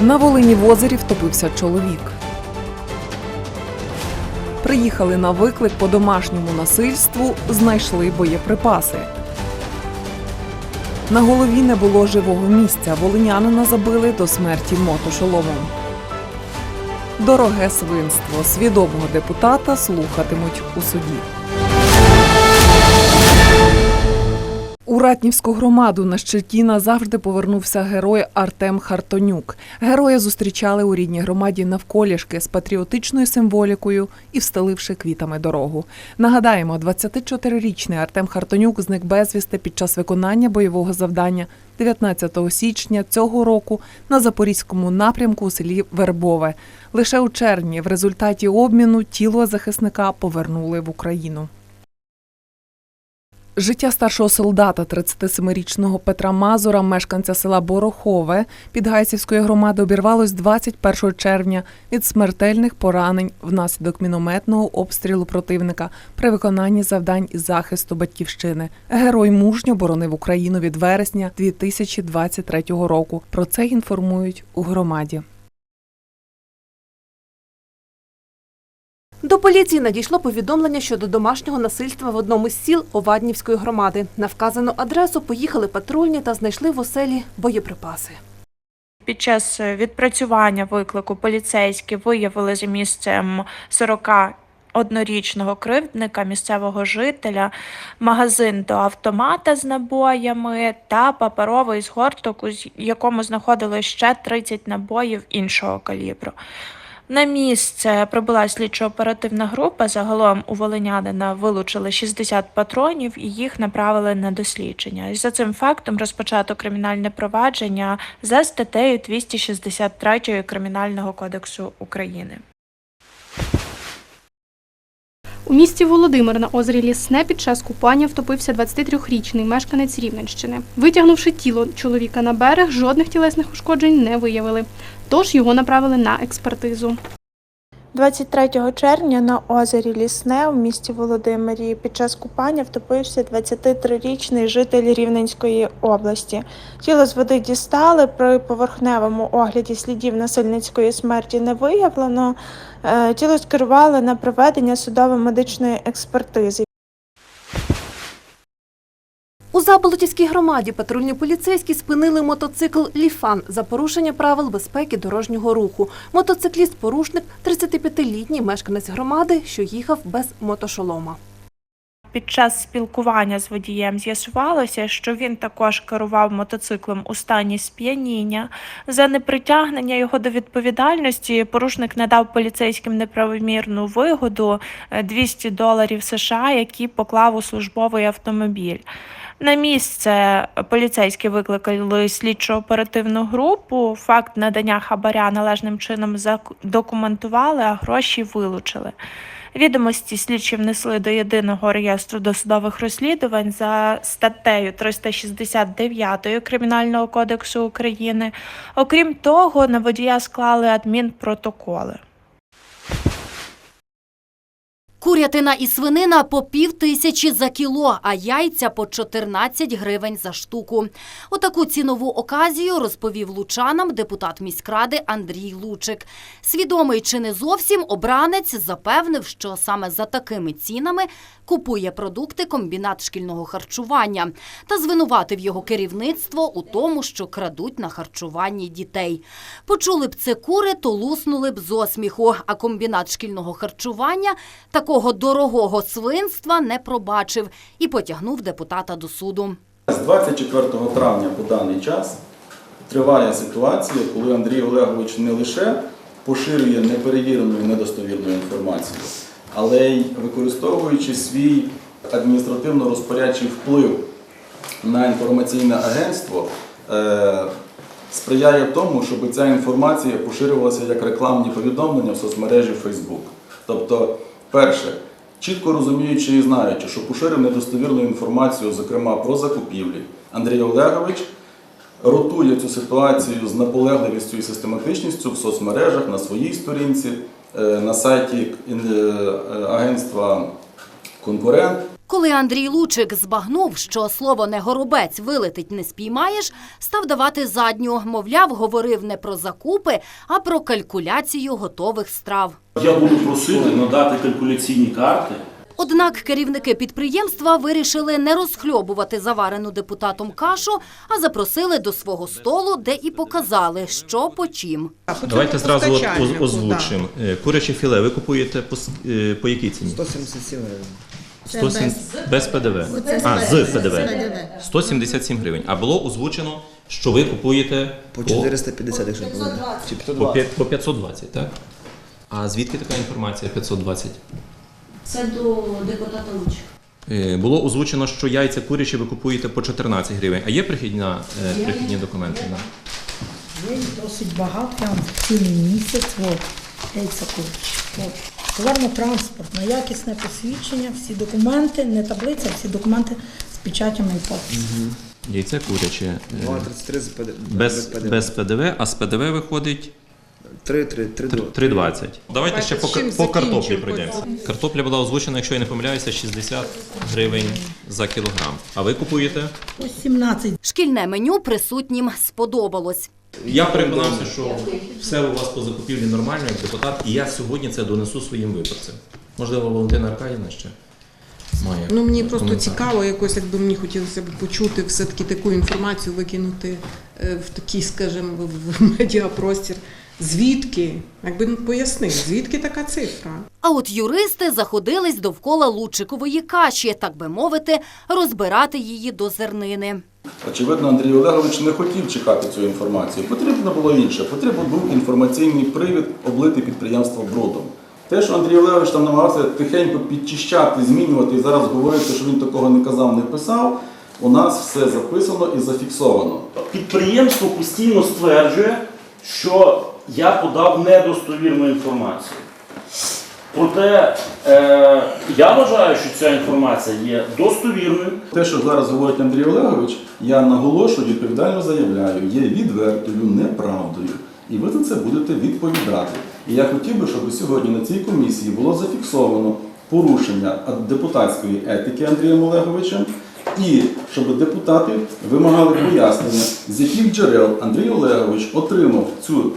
На Волині в озері втопився чоловік. Приїхали на виклик по домашньому насильству, знайшли боєприпаси. На голові не було живого місця. Волинянина забили до смерті мотошоломом. Дороге свинство свідомого депутата слухатимуть у суді. У Ратнівську громаду на щиті назавжди повернувся герой Артем Хартонюк. Героя зустрічали у рідній громаді навколішки з патріотичною символікою і встеливши квітами дорогу. Нагадаємо, 24-річний Артем Хартонюк зник безвісти під час виконання бойового завдання 19 січня цього року на запорізькому напрямку у селі Вербове. Лише у червні в результаті обміну тіло захисника повернули в Україну. Життя старшого солдата 37-річного Петра Мазура, мешканця села Борохове Підгайцівської громади, обірвалось 21 червня від смертельних поранень внаслідок мінометного обстрілу противника при виконанні завдань із захисту батьківщини. Герой мужньо боронив Україну від вересня 2023 року. Про це інформують у громаді. До поліції надійшло повідомлення щодо домашнього насильства в одному з сіл Оваднівської громади. На вказану адресу поїхали патрульні та знайшли в оселі боєприпаси. Під час відпрацювання виклику поліцейські виявили за місцем 41-річного кривдника, місцевого жителя, магазин до автомата з набоями та паперовий згорток, у якому знаходили ще 30 набоїв іншого калібру. На місце прибула слідчо-оперативна група. Загалом у волинянина вилучили 60 патронів і їх направили на дослідження. За цим фактом розпочато кримінальне провадження за статтею 263 Кримінального кодексу України. У місті Володимир на озері Лісне під час купання втопився 23-річний мешканець Рівненщини. Витягнувши тіло чоловіка на берег, жодних тілесних ушкоджень не виявили, тож його направили на експертизу. 23 червня на озері Лісне у місті Володимирі під час купання втопився 23-річний житель Рівненської області. Тіло з води дістали. При поверхневому огляді слідів насильницької смерті не виявлено. Е, Тіло скерували на проведення судово-медичної експертизи. У Заболотівській громаді патрульні поліцейські спинили мотоцикл Ліфан за порушення правил безпеки дорожнього руху. Мотоцикліст-порушник 35-літній мешканець громади, що їхав без мотошолома. Під час спілкування з водієм з'ясувалося, що він також керував мотоциклом у стані сп'яніння. За непритягнення його до відповідальності порушник надав поліцейським неправомірну вигоду е, 200 доларів США, які поклав у службовий автомобіль. На місце поліцейські викликали слідчо-оперативну групу. Факт надання хабаря належним чином задокументували, а гроші вилучили. Відомості слідчі внесли до єдиного реєстру досудових розслідувань за статтею 369 Кримінального кодексу України. Окрім того, на водія склали адмінпротоколи. Курятина і свинина по пів тисячі за кіло, а яйця по 14 гривень за штуку. Отаку цінову оказію розповів лучанам депутат міськради Андрій Лучик. Свідомий чи не зовсім обранець запевнив, що саме за такими цінами купує продукти комбінат шкільного харчування та звинуватив його керівництво у тому, що крадуть на харчуванні дітей. Почули б це кури, то луснули б з осміху, а комбінат шкільного харчування такого дорогого свинства не пробачив і потягнув депутата до суду. З 24 травня по даний час триває ситуація, коли Андрій Олегович не лише поширює неперевірену і недостовірну інформацію, але й використовуючи свій адміністративно-розпорядчий вплив на інформаційне агентство, е, сприяє тому, щоб ця інформація поширювалася як рекламні повідомлення в соцмережі Facebook. Тобто, перше, чітко розуміючи і знаючи, що поширив недостовірну інформацію, зокрема про закупівлі, Андрій Олегович ротує цю ситуацію з наполегливістю і систематичністю в соцмережах, на своїй сторінці, е, на сайті е, агентства Конкурент. Коли Андрій Лучик збагнув, що слово не горобець вилетить не спіймаєш, став давати задню. Мовляв, говорив не про закупи, а про калькуляцію готових страв. Я буду просити надати калькуляційні карти. Однак керівники підприємства вирішили не розхльобувати заварену депутатом кашу, а запросили до свого столу, де і показали, що по чим. Давайте зразу озвучимо. Е, Куряче філе ви купуєте по, е, по якій ціні? 177 гривень. 107 без ПДВ. А, з ПДВ. 177 гривень. А було озвучено, що ви купуєте По 450, якщо не помиляюсь. Чи по, 520. п'ять- по 520, так? А звідки така інформація 520? Це до депутата Лучика. Е, Було озвучено, що яйця курячі ви купуєте по 14 гривень. А є прихідна, е, прихідні документи? Є досить багато, я вам цілий місяць, от, яйця курячі. От. Товарно-транспортне, якісне посвідчення, всі документи, не таблиця, всі документи з печатями і підписами. Яйце куряче. е, 2,33 з ПД- Без, ПДВ. без ПДВ, а з ПДВ виходить 3, 3, 3, 2. 3,20. Давайте ще по, кар- по картоплі пройдемося. Картопля була озвучена, якщо я не помиляюся, 60 гривень за кілограм. А ви купуєте? Ось 17 Шкільне меню присутнім сподобалось. Я переконався, що все у вас по закупівлі нормально, як депутат, і я сьогодні це донесу своїм виборцям. Можливо, Валентина Аркадівна ще має. Ну мені просто коментар. цікаво, якось якби мені хотілося б почути все-таки таку інформацію викинути е, в такий, скажімо, в в медіапростір. Звідки? Якби пояснив, звідки така цифра? А от юристи заходились довкола Лучикової каші, так би мовити, розбирати її до зернини. Очевидно, Андрій Олегович не хотів чекати цю інформацію. Потрібно було інше. Потрібен був інформаційний привід облити підприємство брудом. Те, що Андрій Олегович там намагався тихенько підчищати, змінювати і зараз говорити, що він такого не казав, не писав, у нас все записано і зафіксовано. Підприємство постійно стверджує, що я подав недостовірну інформацію. Проте е, я вважаю, що ця інформація є достовірною. Те, що зараз говорить Андрій Олегович, я наголошую, відповідально заявляю, є відвертою неправдою. І ви за це будете відповідати. І я хотів би, щоб сьогодні на цій комісії було зафіксовано порушення депутатської етики Андрієм Олеговичем, і щоб депутати вимагали пояснення, з яких джерел Андрій Олегович отримав цю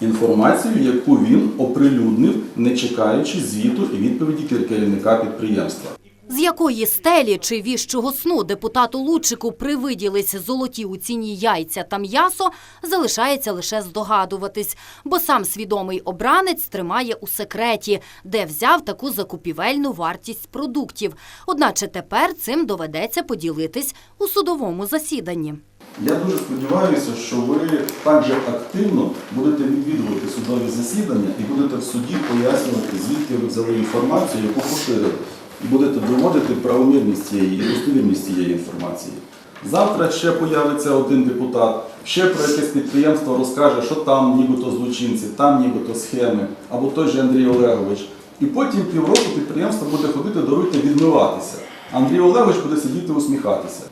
інформацію, яку він оприлюднив, не чекаючи звіту і відповіді керівника підприємства. З якої стелі чи віщого сну депутату Лучику привиділись золоті у ціні яйця та м'ясо, залишається лише здогадуватись, бо сам свідомий обранець тримає у секреті, де взяв таку закупівельну вартість продуктів. Одначе тепер цим доведеться поділитись у судовому засіданні. Я дуже сподіваюся, що ви так же активно будете відвідувати судові засідання і будете в суді пояснювати, звідки ви взяли інформацію, яку поширили, і будете доводити правомірність цієї і достовірність цієї інформації. Завтра ще появиться один депутат, ще про якесь підприємство розкаже, що там нібито злочинці, там нібито схеми, або той же Андрій Олегович. І потім півроку підприємство буде ходити до руки відмиватися. Андрій Олегович буде сидіти усміхатися.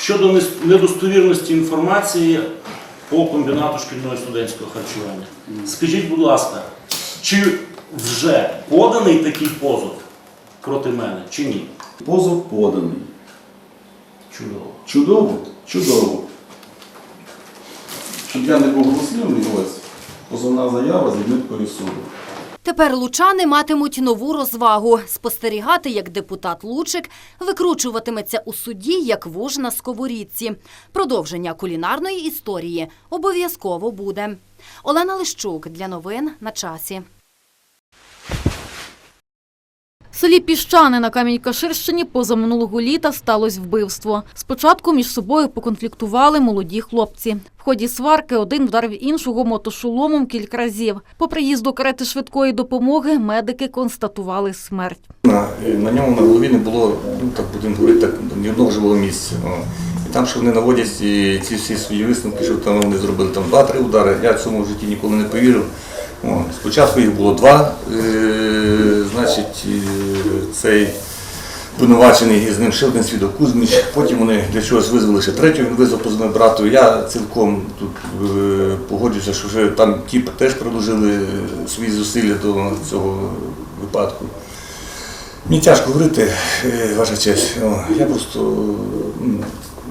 Щодо недостовірності інформації по комбінату шкільного і студентського харчування. Скажіть, будь ласка, чи вже поданий такий позов проти мене, чи ні? Позов поданий. Чудово. Чудово, чудово. Щоб я не був голослівний, ось позовна заява з відміткою суду. Тепер лучани матимуть нову розвагу спостерігати, як депутат Лучик викручуватиметься у суді, як вуж на сковорідці. Продовження кулінарної історії обов'язково буде. Олена Лищук для новин на часі. Селі Піщани на Камінь-Каширщині позаминулого літа сталося вбивство. Спочатку між собою поконфліктували молоді хлопці. В ході сварки один вдарив іншого мотошоломом кілька разів. По приїзду карети швидкої допомоги медики констатували смерть. На, на ньому на голові не було, ну так будемо говорити, так, ні одного живого місця. Там, що вони наводять і ці всі свої висновки, що там вони зробили там два-три удари, я цьому в житті ніколи не повірив. Спочатку їх було два, е, значить, е, цей винувачений з ним один свідок Кузьміч, потім вони для чогось визвали ще третього, він визвав позвонив брату. Я цілком тут е, погоджуюся, що вже там ті теж продовжили свої зусилля до цього випадку. Мені тяжко говорити, ваша честь. Я просто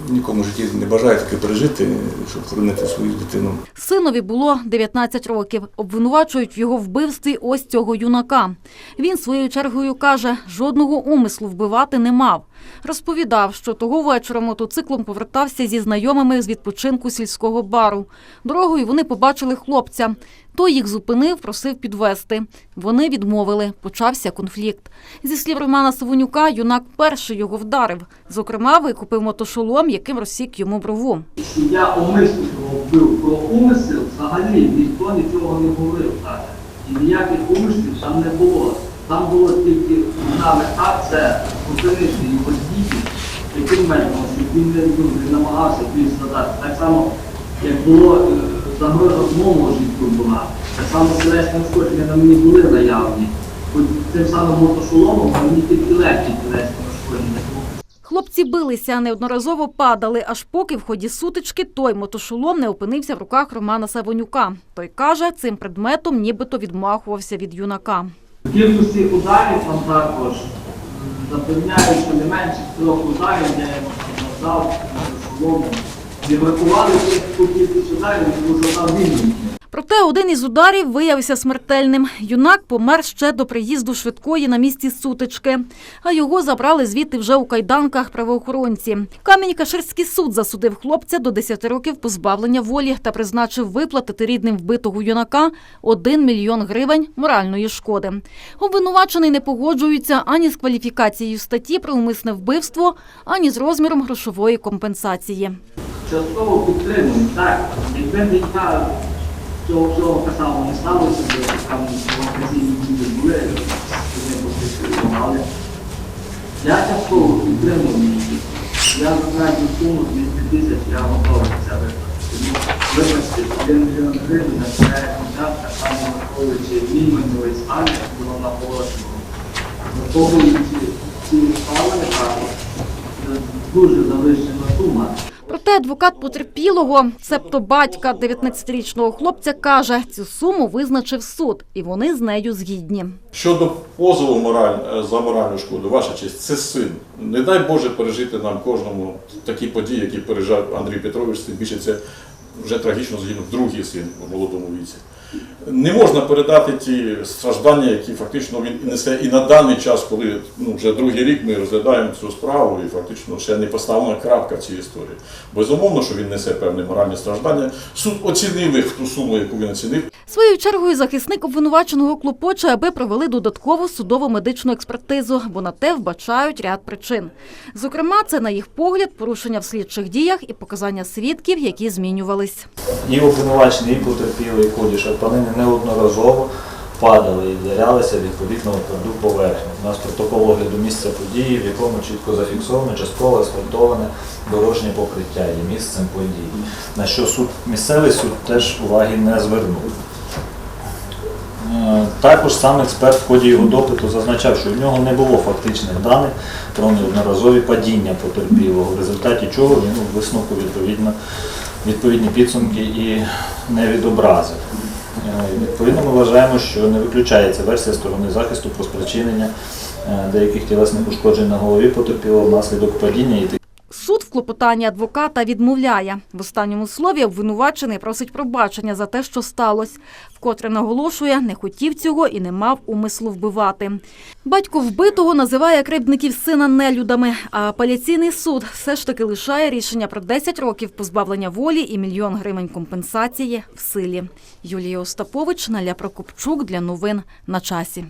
нікому житті не бажаю таке пережити, щоб хоронити свою дитину. Синові було 19 років. Обвинувачують його вбивстві ось цього юнака. Він своєю чергою каже, жодного умислу вбивати не мав. Розповідав, що того вечора мотоциклом повертався зі знайомими з відпочинку сільського бару. Дорогою вони побачили хлопця. Той їх зупинив, просив підвести. Вони відмовили. Почався конфлікт. Зі слів Романа Савонюка, юнак перший його вдарив. Зокрема, викупив мотошолом, яким розсік йому брову. я умисно його вбив. Про умисел взагалі ніхто нічого не говорив так. І ніяких умислів там не було. Там було тільки одна мета це зупинити його дії таким методом, щоб він не, ну, намагався більш задати. Так само, як було е, загроза моєму життю була, так само тілесні ушкодження на мені були наявні. Хоч тим самим мотошоломом мені тільки легкі тілесні ушкодження. Хлопці билися, неодноразово падали, аж поки в ході сутички той мотошолом не опинився в руках Романа Савонюка. Той каже, цим предметом нібито відмахувався від юнака. Кількості ударів там також запевняють, що не менше трьох ударів, я надав шоломом. Не врахували тих кількість ударів, тому що там він. Проте один із ударів виявився смертельним. Юнак помер ще до приїзду швидкої на місці сутички, а його забрали звідти вже у кайданках правоохоронці. Камінь-Каширський суд засудив хлопця до 10 років позбавлення волі та призначив виплатити рідним вбитого юнака 1 мільйон гривень моральної шкоди. Обвинувачений не погоджується ані з кваліфікацією статті про умисне вбивство, ані з розміром грошової компенсації. Частково підтримують, так. Якби не я цього всього казав, не сталося, бо там провокаційні дії були, вони поспішили, але я частково підтримую їх. Я знаю цю суму 200 тисяч, я готовий це виплатити. Тому, Вибачте, 1 мільйон гривень на це так само враховуючи мій майновий стан, як було наголошено. Враховуючи ці обставини також, це дуже завищена сума. Проте адвокат потерпілого, себто батька 19-річного хлопця, каже, цю суму визначив суд, і вони з нею згідні. Щодо позову мораль, е, за моральну шкоду, ваша честь, це син. Не дай Боже пережити нам кожному такі події, які пережив Андрій Петрович, тим більше це вже трагічно згинув другий син у молодому віці. Не можна передати ті страждання, які фактично він несе і на даний час, коли ну, вже другий рік ми розглядаємо цю справу, і фактично ще не поставлена крапка в цій історії. Безумовно, що він несе певні моральні страждання. Суд оцінив їх ту суму, яку він оцінив. Своєю чергою захисник обвинуваченого клопоче, аби провели додаткову судово медичну експертизу, бо на те вбачають ряд причин. Зокрема, це на їх погляд порушення в слідчих діях і показання свідків, які змінювались. І обвинувачені, і потерпіли, і шарпанини неодноразово падали і вдарялися відповідно тверду поверхню. У нас протокол огляду місця події, в якому чітко зафіксовано частково асфальтоване дорожнє покриття є місцем події. На що суд місцевий суд теж уваги не звернув. Е, Також сам експерт в ході його допиту зазначав, що в нього не було фактичних даних про неодноразові падіння потерпілого, в результаті чого він у висновку відповідні підсумки і не відобразив. Е, Відповідно, ми вважаємо, що не виключається версія сторони захисту про спричинення е, деяких тілесних ушкоджень на голові потерпілого внаслідок падіння і Клопотанні адвоката відмовляє. В останньому слові обвинувачений просить пробачення за те, що сталося. Вкотре наголошує, не хотів цього і не мав умислу вбивати. Батько вбитого називає кривдників сина нелюдами, а апеляційний суд все ж таки лишає рішення про 10 років позбавлення волі і мільйон гривень компенсації в силі. Юлія Остапович, Наля Прокопчук для новин на часі.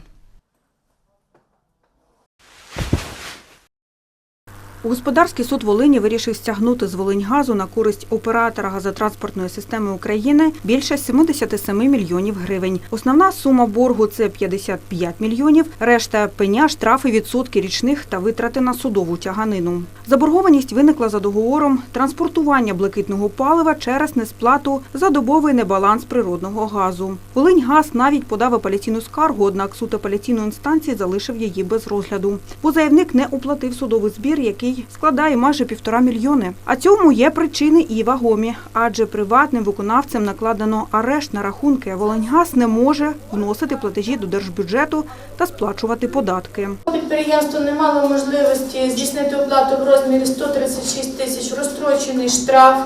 Господарський суд Волині вирішив стягнути з Волиньгазу на користь оператора газотранспортної системи України більше 77 мільйонів гривень. Основна сума боргу це 55 мільйонів, решта пеня, штрафи, відсотки річних та витрати на судову тяганину. Заборгованість виникла за договором транспортування блакитного палива через несплату за добовий небаланс природного газу. Волиньгаз навіть подав апеляційну скаргу, однак суд апеляційної інстанції залишив її без розгляду, бо заявник не оплатив судовий збір, який складає майже півтора мільйони. А цьому є причини і вагомі, адже приватним виконавцям накладено арешт на рахунки. Волиньгаз не може вносити платежі до держбюджету та сплачувати податки. Підприємство не мало можливості здійснити оплату в розмірі 136 тисяч, розстрочений штраф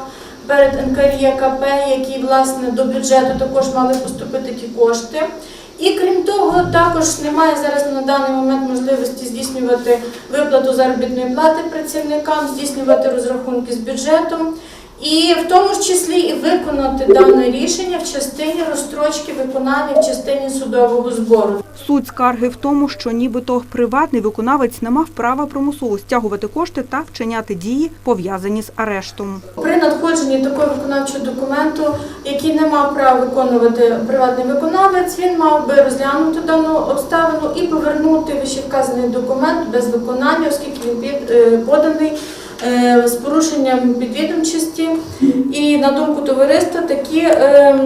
перед НКРЄКП, який власне до бюджету також мали поступити ті кошти. І крім того, також немає зараз на даний момент можливості здійснювати виплату заробітної плати працівникам, здійснювати розрахунки з бюджетом. І в тому ж числі і виконати дане рішення в частині розстрочки виконання в частині судового збору. Суть скарги в тому, що нібито приватний виконавець не мав права примусово стягувати кошти та вчиняти дії, пов'язані з арештом. При надходженні такого виконавчого документу, який не мав права виконувати приватний виконавець, він мав би розглянути дану обставину і повернути вищевказаний документ без виконання, оскільки він е, поданий з порушенням підвідомчості. І на думку товариства, такі е,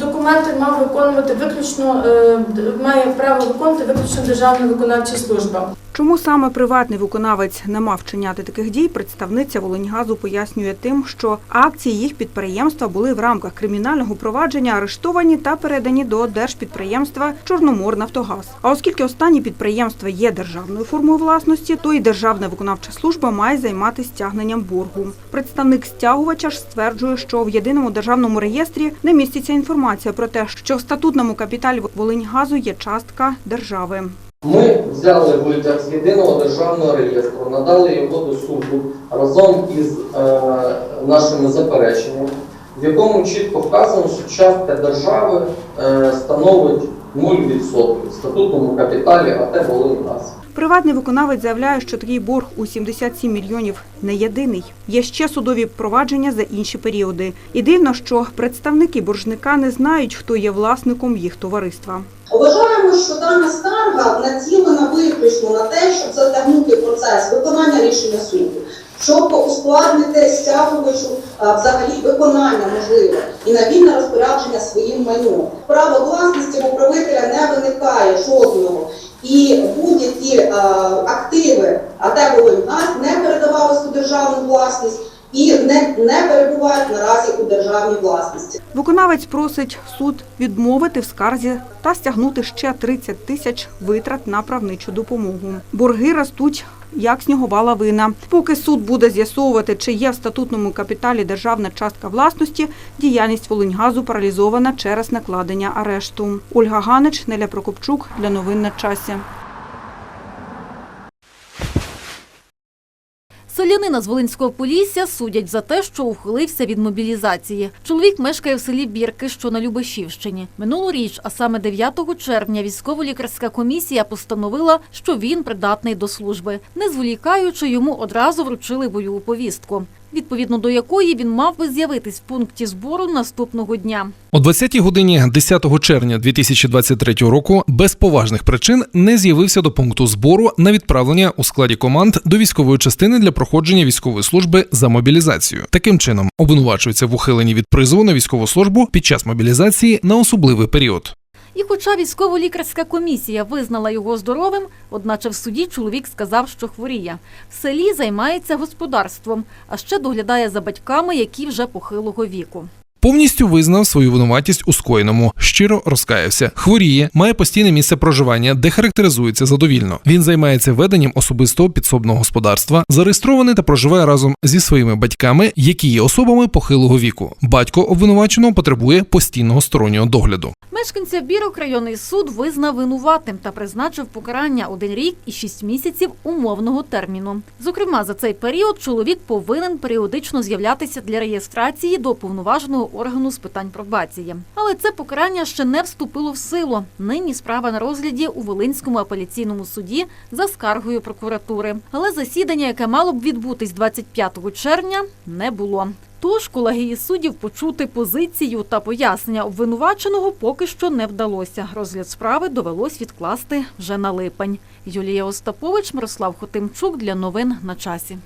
документи мав виконувати виключно е, має право виконувати виключно Державна виконавча служба. Чому саме приватний виконавець не мав вчиняти таких дій, представниця Волиньгазу пояснює тим, що акції їх підприємства були в рамках кримінального провадження арештовані та передані до держпідприємства Чорноморнафтогаз. А оскільки останні підприємства є державною формою власності, то і Державна виконавча служба має займатися стягненням боргу. Представник стягувача ж стверджує, що в єдиному державному реєстрі не міститься інформація про те, що в статутному капіталі Волиньгазу є частка держави. Ми взяли витяг з єдиного державного реєстру, надали його до суду разом із е, нашими запереченнями, в якому чітко вказано, що частка держави е, становить 0% в статутному капіталі АТ «Волиньгаз». Приватний виконавець заявляє, що такий борг у 77 мільйонів не єдиний. Є ще судові провадження за інші періоди. І дивно, що представники боржника не знають, хто є власником їх товариства. Вважаємо, що дана скарга націлена виключно на те, щоб затягнути процес виконання рішення суду, щоб ускладнити стягувачу взагалі виконання можливе і на вільне розпорядження своїм майном. Право власності в управителя не виникає жодного. І будь-які а, активи АТ «Волиньгаз» не передавалися у державну власність і не, не перебувають наразі у державній власності. Виконавець просить суд відмовити в скарзі та стягнути ще 30 тисяч витрат на правничу допомогу. Борги ростуть. Як снігова лавина. Поки суд буде з'ясовувати, чи є в статутному капіталі державна частка власності, діяльність Волиньгазу паралізована через накладення арешту. Ольга Ганич, Неля Прокопчук для новин на часі. Селянина з Волинського Полісся судять за те, що ухилився від мобілізації. Чоловік мешкає в селі Бірки, що на Любешівщині. Минулоріч, а саме 9 червня, військово-лікарська комісія постановила, що він придатний до служби. Не зволікаючи, йому одразу вручили бойову повістку, відповідно до якої він мав би з'явитись в пункті збору наступного дня. О 20-й годині 10 червня 2023 року без поважних причин не з'явився до пункту збору на відправлення у складі команд до військової частини для проходження військової служби за мобілізацію. Таким чином обвинувачується в ухиленні від призову на військову службу під час мобілізації на особливий період. І хоча військово-лікарська комісія визнала його здоровим, одначе в суді чоловік сказав, що хворіє. В селі займається господарством, а ще доглядає за батьками, які вже похилого віку. Повністю визнав свою винуватість у скоєному, щиро розкаявся. Хворіє, має постійне місце проживання, де характеризується задовільно. Він займається веденням особистого підсобного господарства, зареєстрований та проживає разом зі своїми батьками, які є особами похилого віку. Батько обвинуваченого потребує постійного стороннього догляду. Мешканця Бірок районний суд визнав винуватим та призначив покарання один рік і шість місяців умовного терміну. Зокрема, за цей період чоловік повинен періодично з'являтися для реєстрації до повноваженого органу з питань пробації. Але це покарання ще не вступило в силу. Нині справа на розгляді у Волинському апеляційному суді за скаргою прокуратури. Але засідання, яке мало б відбутись 25 червня, не було. Тож колегії суддів почути позицію та пояснення обвинуваченого поки що не вдалося. Розгляд справи довелось відкласти вже на липень. Юлія Остапович, Мирослав Хотимчук для новин на часі.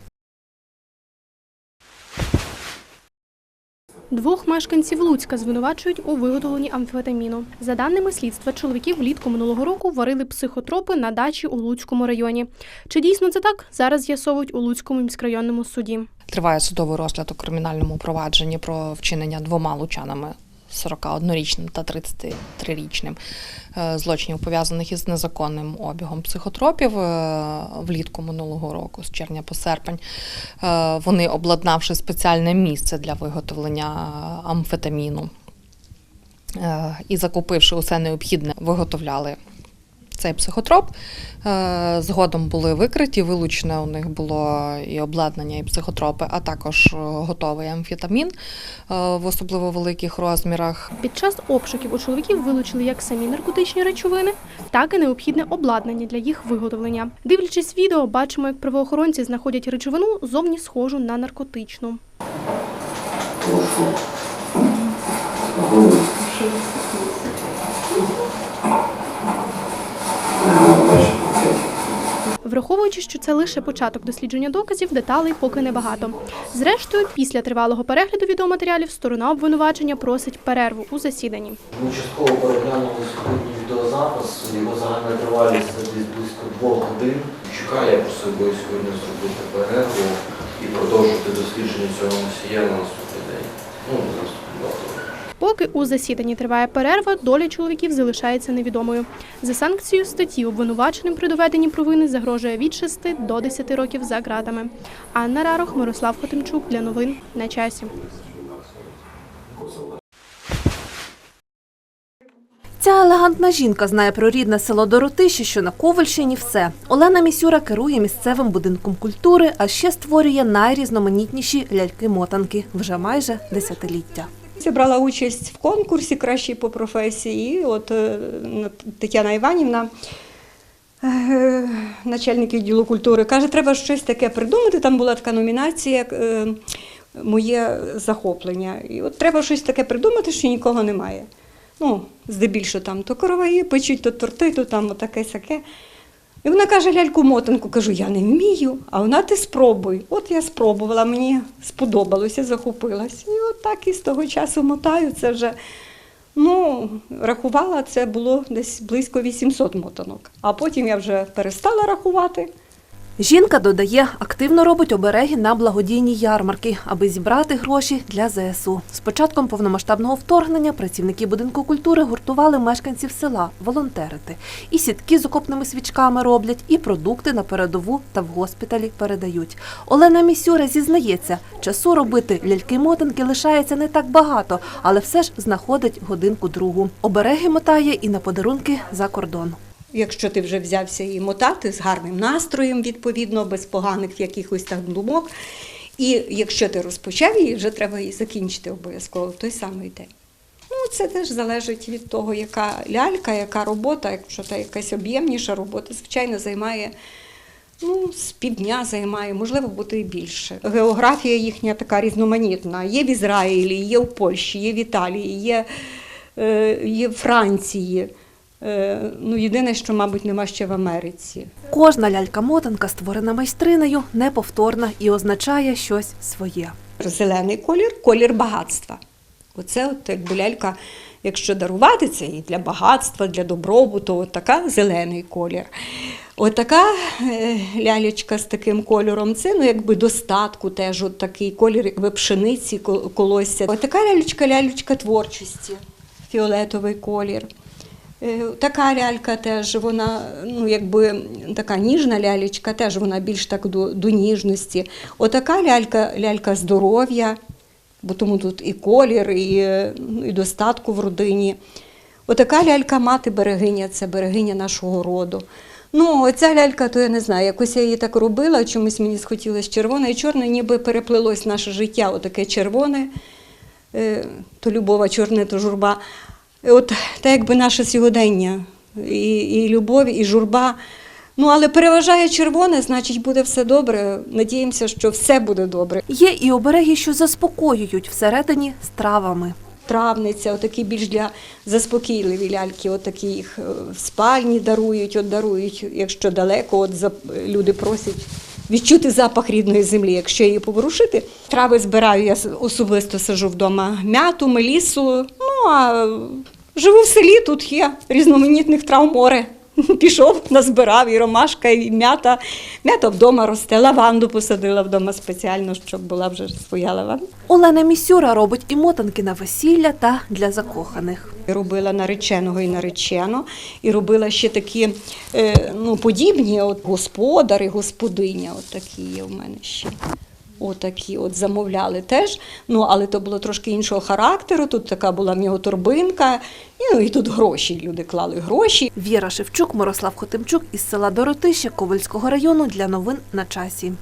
Двох мешканців Луцька звинувачують у виготовленні амфетаміну. За даними слідства, чоловіки влітку минулого року варили психотропи на дачі у Луцькому районі. Чи дійсно це так? Зараз з'ясовують у Луцькому міськрайонному суді. Триває судовий розгляд у кримінальному провадженні про вчинення двома лучанами 41-річним та 33-річним е, злочинів, пов'язаних із незаконним обігом психотропів е, влітку минулого року, з червня по серпень. Е, Вони, обладнавши спеціальне місце для виготовлення амфетаміну і закупивши усе необхідне, виготовляли цей психотроп. Е, Згодом були викриті, вилучене у них було і обладнання, і психотропи, а також е, готовий амфетамін е, в особливо великих розмірах. Під час обшуків у чоловіків вилучили як самі наркотичні речовини, так і необхідне обладнання для їх виготовлення. Дивлячись відео, бачимо, як правоохоронці знаходять речовину зовні схожу на наркотичну. Враховуючи, що це лише початок дослідження доказів, деталей поки небагато. Зрештою, після тривалого перегляду відеоматеріалів сторона обвинувачення просить перерву у засіданні. Ми частково переглянули сьогодні відеозапис, його загальна тривалість це десь близько двох годин. Чекаю, просив би сьогодні зробити перерву і продовжити дослідження цього носія на наступний день. Ну. Поки у засіданні триває перерва, доля чоловіків залишається невідомою. За санкцією статті обвинуваченим при доведенні провини загрожує від 6 до 10 років за ґратами. Анна Рарох, Мирослав Хотимчук для новин на часі. Ця елегантна жінка знає про рідне село Доротище, що на Ковальщині все. Олена Місюра керує місцевим будинком культури, а ще створює найрізноманітніші ляльки-мотанки вже майже десятиліття. Я брала участь в конкурсі кращий по професії. От е, Тетяна Іванівна, е, начальник відділу культури, каже, треба щось таке придумати. Там була така номінація. е, Моє захоплення. І от треба щось таке придумати, що нікого немає. Ну, здебільшого там то короваї печуть, то торти, то там отаке сяке. І вона каже, ляльку мотанку, кажу, я не вмію, а вона ти спробуй. От я спробувала, мені сподобалося, захопилась. І от так і з того часу мотаю. Це вже, ну, рахувала, це було десь близько 800 мотанок. А потім я вже перестала рахувати. Жінка додає, активно робить обереги на благодійні ярмарки, аби зібрати гроші для ЗСУ. З початком повномасштабного вторгнення працівники будинку культури гуртували мешканців села волонтерити. І сітки з окопними свічками роблять, і продукти на передову та в госпіталі передають. Олена Місюра зізнається, часу робити ляльки-мотанки лишається не так багато, але все ж знаходить годинку другу. Обереги мотає і на подарунки за кордон. Якщо ти вже взявся її мотати з гарним настроєм, відповідно, без поганих якихось там думок. І якщо ти розпочав її, вже треба її закінчити обов'язково в той самий день. Ну, це теж залежить від того, яка лялька, яка робота, якщо це якась об'ємніша робота, звичайно, займає ну, з півдня займає, можливо, буде і більше. Географія їхня така різноманітна. Є в Ізраїлі, є в Польщі, є в Італії, є, е, є в Франції. Е, Ну, єдине, що, мабуть, нема ще в Америці. Кожна лялька-мотанка, створена майстринею, неповторна і означає щось своє. Зелений колір колір багатства. Оце от якби лялька, якщо дарувати, це і для багатства, для добробуту, от така зелений колір. От така е, лялечка з таким кольором, це ну, якби достатку теж от такий колір, якби пшениці, кол- колосся. От така лялечка, лялечка творчості, фіолетовий колір. Е, Така лялька теж вона, ну якби така ніжна лялечка, теж вона більш так до, до ніжності. Отака лялька, лялька здоров'я, бо тому тут і колір, і, е, ну, і достатку в родині. Отака лялька мати берегиня, це берегиня нашого роду. Ну, оця лялька, то я не знаю, якось я її так робила, чомусь мені схотілося червоне і чорне, ніби переплилось наше життя, отаке червоне, е, то любов, чорне, то журба. От так якби наше сьогодення, і, і любов, і журба. Ну, але переважає червоне, значить буде все добре. Надіємося, що все буде добре. Є і обереги, що заспокоюють всередині стравами. Травниця, отакі більш для заспокійливі ляльки, отакі їх е, в спальні дарують, от дарують, якщо далеко, от люди просять відчути запах рідної землі, якщо її поворушити. Трави збираю, я особисто сажу вдома м'яту, мелісу. Ну а живу в селі, тут є різноманітних трав море. Пішов, назбирав і ромашка, і м'ята. М'ята вдома росте, лаванду посадила вдома спеціально, щоб була вже своя лаванда. Олена Місюра робить і мотанки на весілля та для закоханих. Робила нареченого і наречену, і робила ще такі е, ну, подібні, от господар і господиня, от такі є в мене ще. Отакі от замовляли теж. Ну, але то було трошки іншого характеру. Тут така була міготорбинка, і, ну, і тут гроші. Люди клали гроші. Віра Шевчук, Мирослав Хотимчук із села Доротища Ковальського району для новин на часі.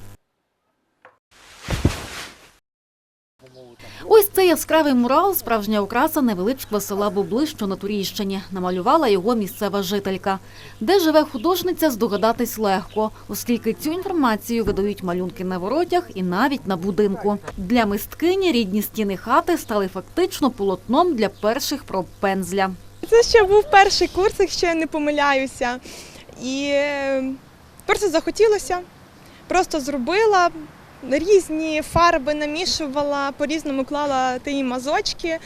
Ось цей яскравий мурал, справжня окраса невеличкого села Бубли, що на Турійщині. Намалювала його місцева жителька. Де живе художниця, здогадатись легко, оскільки цю інформацію видають малюнки на воротях і навіть на будинку. Для мисткині рідні стіни хати стали фактично полотном для перших проб пензля. Це ще був перший курс, якщо я не помиляюся. І е, просто захотілося, просто зробила різні фарби, намішувала, по-різному клала ті мазочки.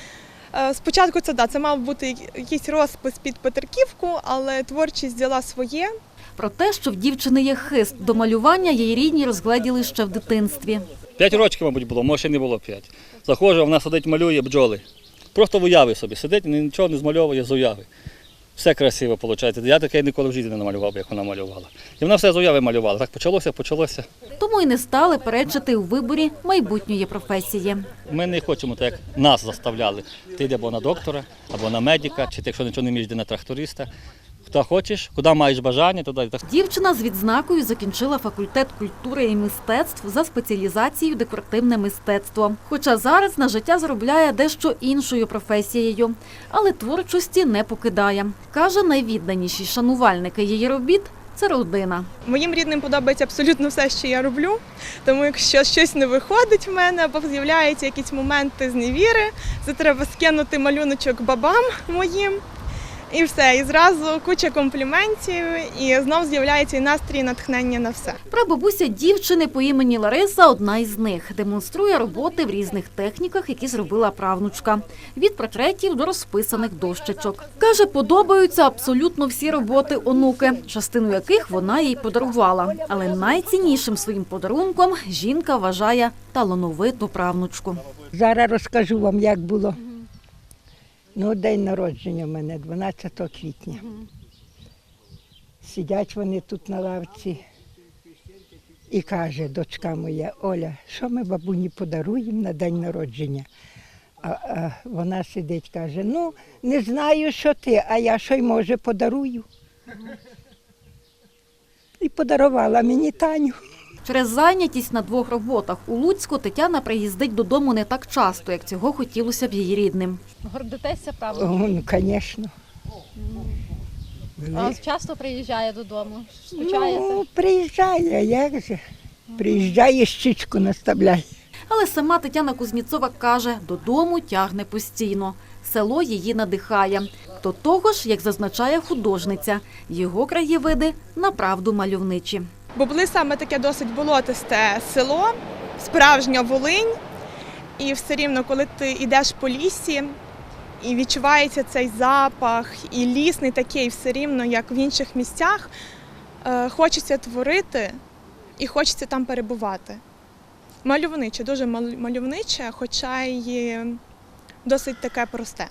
Е, Спочатку це да, це мав бути якийсь розпис під Петриківку, але творчість взяла своє. Про те, що в дівчини є хист до малювання, її рідні розгледіли ще в дитинстві. П'ять років, мабуть, було, може ще не було п'ять. Заходжу, вона сидить, малює бджоли. Просто в уяві собі сидить, нічого не змальовує з уяви. Все красиво виходить. Я таке ніколи в житті не намалював, як вона малювала. І вона все з уяви малювала. Так почалося, почалося. Тому і не стали перечити у виборі майбутньої професії. Ми не хочемо так, як нас заставляли. Ти йди або на доктора, або на медика, чи ти, якщо нічого не між йди на тракториста. Хто хочеш, куди маєш бажання, туди. Дівчина з відзнакою закінчила факультет культури і мистецтв за спеціалізацією декоративне мистецтво. Хоча зараз на життя заробляє дещо іншою професією, але творчості не покидає. Каже, найвідданіші шанувальники її робіт це родина. Моїм рідним подобається абсолютно все, що я роблю. Тому якщо щось не виходить в мене або з'являються якісь моменти зневіри, це треба скинути малюночок бабам моїм. І все, і зразу куча компліментів, і знов з'являється і настрій, і натхнення на все. Прабабуся дівчини по імені Лариса одна із них. Демонструє роботи в різних техніках, які зробила правнучка. Від портретів до розписаних дощечок. Каже, подобаються абсолютно всі роботи онуки, частину яких вона їй подарувала. Але найціннішим своїм подарунком жінка вважає талановиту правнучку. Зараз розкажу вам, як було. Ну, день народження в мене 12 квітня. Сидять вони тут на лавці і каже дочка моя Оля, що ми бабуні подаруємо на день народження. А, а вона сидить, каже: ну, не знаю, що ти, а я що й може подарую. І подарувала мені Таню. Через зайнятість на двох роботах у Луцьку Тетяна приїздить додому не так часто, як цього хотілося б її рідним. Гордитеся, О, правда? ну, звісно. А часто приїжджає додому? Скучаєте? Ну, приїжджає, як же? Приїжджає, щічку наставляє. Але сама Тетяна Кузніцова каже, додому тягне постійно. Село її надихає. До того ж, як зазначає художниця, його краєвиди направду мальовничі. Бобли саме таке досить болотисте село, справжня Волинь. І все рівно, коли ти йдеш по лісі, і відчувається цей запах, і ліс не такий все рівно, як в інших місцях, е, хочеться творити і хочеться там перебувати. Мальовниче, дуже мал- мальовниче, хоча й досить таке просте.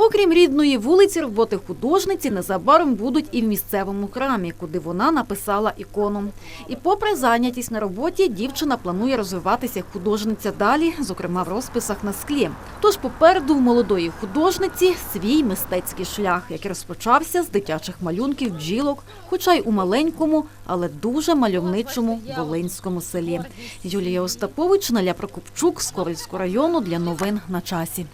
Окрім рідної вулиці, роботи художниці незабаром будуть і в місцевому храмі, куди вона написала ікону. І попри зайнятість на роботі, дівчина планує розвиватися як художниця далі, зокрема в розписах на склі. Тож попереду в молодої художниці свій мистецький шлях, який розпочався з дитячих малюнків бджілок, хоча й у маленькому, але дуже мальовничому волинському селі. Юлія Остапович, Наля Прокопчук з Ковальського району для новин на часі.